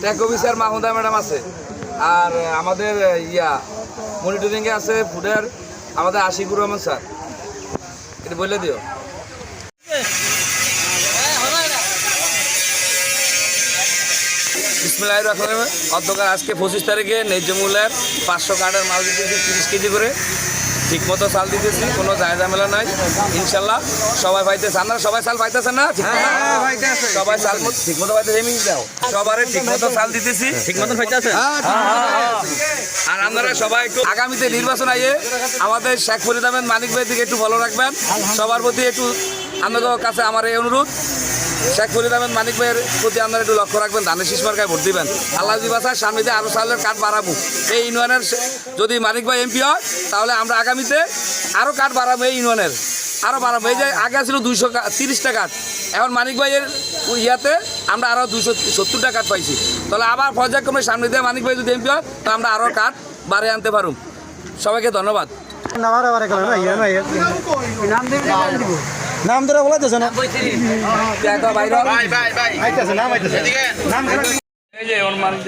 ট্যাক officer Mahmuda madam আছে। আর আমাদের ইয়া মনিটরিংয়ে আছে ফুডের, আমাদের আশিকুর রহমান স্যার। এটা বলে দিও। বিসমিল্লাহ রহমান অধ্যকার আজকে পঁচিশ তারিখে ন্যায্য মূল্যের পাঁচশো কার্ডের মাল দিতেছি তিরিশ কেজি করে। ঠিক মতো চাল দিতেছি কোনো যায় ঝামেলা নাই। ইনশাল্লাহ সবাই পাইতেছে। আপনারা সবাই চাল পাইতেছেন না? সবাই চাল ঠিক মতো পাইতেছে দাও। সবারে ঠিক মতো চাল দিতেছি। ঠিক মতো পাইতেছে আর আপনারা সবাই একটু আগামীতে নির্বাচন আইয়ে আমাদের শেখ ফরিদ আহমেদ মানিক ভাই দিকে একটু ভালো রাখবেন। সবার প্রতি একটু আপনাদের কাছে আমার এই অনুরোধ। শেখ ফরিদ আহমেদ মানিক ভাইয়ের প্রতি আপনারা একটু লক্ষ্য রাখবেন ধানের শীষ মার্কায় ভোট দিবেন। আল্লাহ দিবাসার সামনে দিয়ে আরও সালের কাঠ বাড়াবো। এই ইউনিয়নের যদি মানিক ভাই এমপি হয় তাহলে আমরা আগামীতে আরও কাঠ বাড়াবো এই ইউনিয়নের। আরও বাড়াবো। এই যে আগে ছিল দুইশো তিরিশটা কাঠ। এখন মানিক ভাইয়ের ইয়াতে আমরা আরও দুশো সত্তরটা কাঠ পাইছি। তাহলে আবার পর্যায়ক্রমে সামনে দিয়ে মানিক ভাই যদি এমপি হয় তো আমরা আরও কাঠ বাড়ে আনতে পারুম। সবাইকে ধন্যবাদ। নাম ধরে বলা যাচ্ছে না? এই যে ওর মানিক।